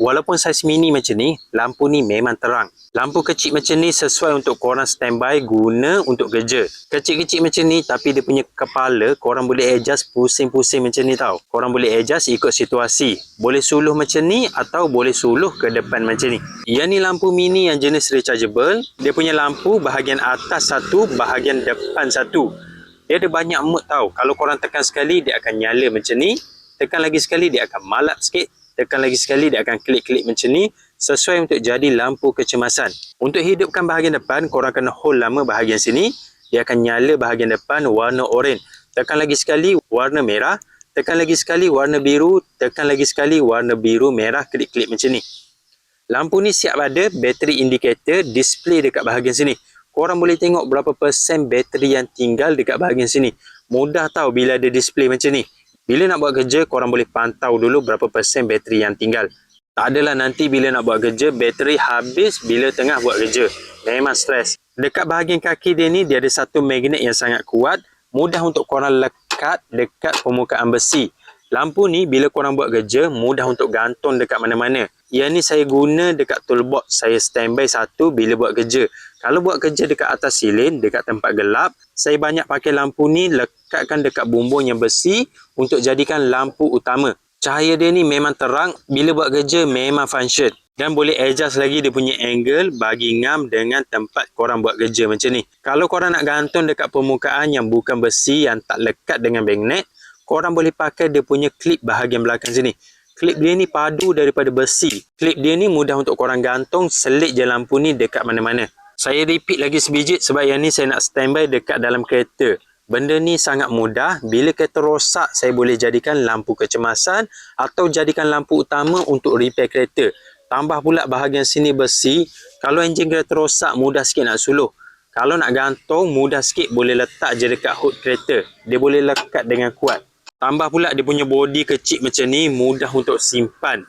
walaupun saiz mini macam ni, lampu ni memang terang. Lampu kecil macam ni sesuai untuk korang standby guna untuk kerja. Kecil-kecil macam ni tapi dia punya kepala korang boleh adjust pusing-pusing macam ni tau. Korang boleh adjust ikut situasi. Boleh suluh macam ni atau boleh suluh ke depan macam ni. Yang ni lampu mini yang jenis rechargeable. Dia punya lampu bahagian atas satu, bahagian depan satu. Dia ada banyak mode tau. Kalau korang tekan sekali dia akan nyala macam ni. Tekan lagi sekali dia akan malap sikit tekan lagi sekali dia akan klik-klik macam ni sesuai untuk jadi lampu kecemasan. Untuk hidupkan bahagian depan, korang kena hold lama bahagian sini. Dia akan nyala bahagian depan warna oranye. Tekan lagi sekali warna merah. Tekan lagi sekali warna biru. Tekan lagi sekali warna biru merah klik-klik macam ni. Lampu ni siap ada bateri indicator display dekat bahagian sini. Korang boleh tengok berapa persen bateri yang tinggal dekat bahagian sini. Mudah tahu bila ada display macam ni. Bila nak buat kerja, korang boleh pantau dulu berapa persen bateri yang tinggal. Tak adalah nanti bila nak buat kerja, bateri habis bila tengah buat kerja. Memang stres. Dekat bahagian kaki dia ni, dia ada satu magnet yang sangat kuat. Mudah untuk korang lekat dekat permukaan besi. Lampu ni bila korang buat kerja, mudah untuk gantung dekat mana-mana. Yang ni saya guna dekat toolbox. Saya standby satu bila buat kerja. Kalau buat kerja dekat atas silin, dekat tempat gelap, saya banyak pakai lampu ni lekatkan dekat bumbung yang besi untuk jadikan lampu utama. Cahaya dia ni memang terang. Bila buat kerja, memang function. Dan boleh adjust lagi dia punya angle bagi ngam dengan tempat korang buat kerja macam ni. Kalau korang nak gantung dekat permukaan yang bukan besi yang tak lekat dengan magnet, korang boleh pakai dia punya clip bahagian belakang sini. Clip dia ni padu daripada besi. Clip dia ni mudah untuk korang gantung, selit je lampu ni dekat mana-mana. Saya repeat lagi sebiji sebab yang ni saya nak standby dekat dalam kereta. Benda ni sangat mudah. Bila kereta rosak, saya boleh jadikan lampu kecemasan atau jadikan lampu utama untuk repair kereta. Tambah pula bahagian sini besi. Kalau enjin kereta rosak, mudah sikit nak suluh. Kalau nak gantung, mudah sikit boleh letak je dekat hood kereta. Dia boleh lekat dengan kuat. Tambah pula dia punya body kecil macam ni mudah untuk simpan.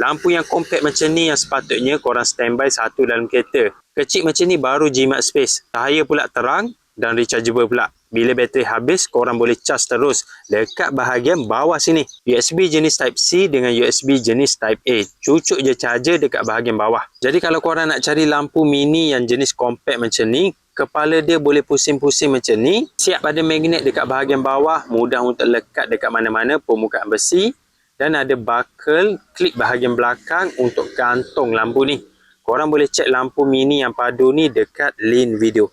Lampu yang compact macam ni yang sepatutnya korang standby satu dalam kereta. Kecil macam ni baru jimat space. Cahaya pula terang dan rechargeable pula. Bila bateri habis, korang boleh charge terus dekat bahagian bawah sini. USB jenis Type-C dengan USB jenis Type-A. Cucuk je charger dekat bahagian bawah. Jadi kalau korang nak cari lampu mini yang jenis compact macam ni, kepala dia boleh pusing-pusing macam ni. Siap ada magnet dekat bahagian bawah, mudah untuk lekat dekat mana-mana permukaan besi. Dan ada buckle klip bahagian belakang untuk gantung lampu ni. Korang boleh cek lampu mini yang padu ni dekat link video.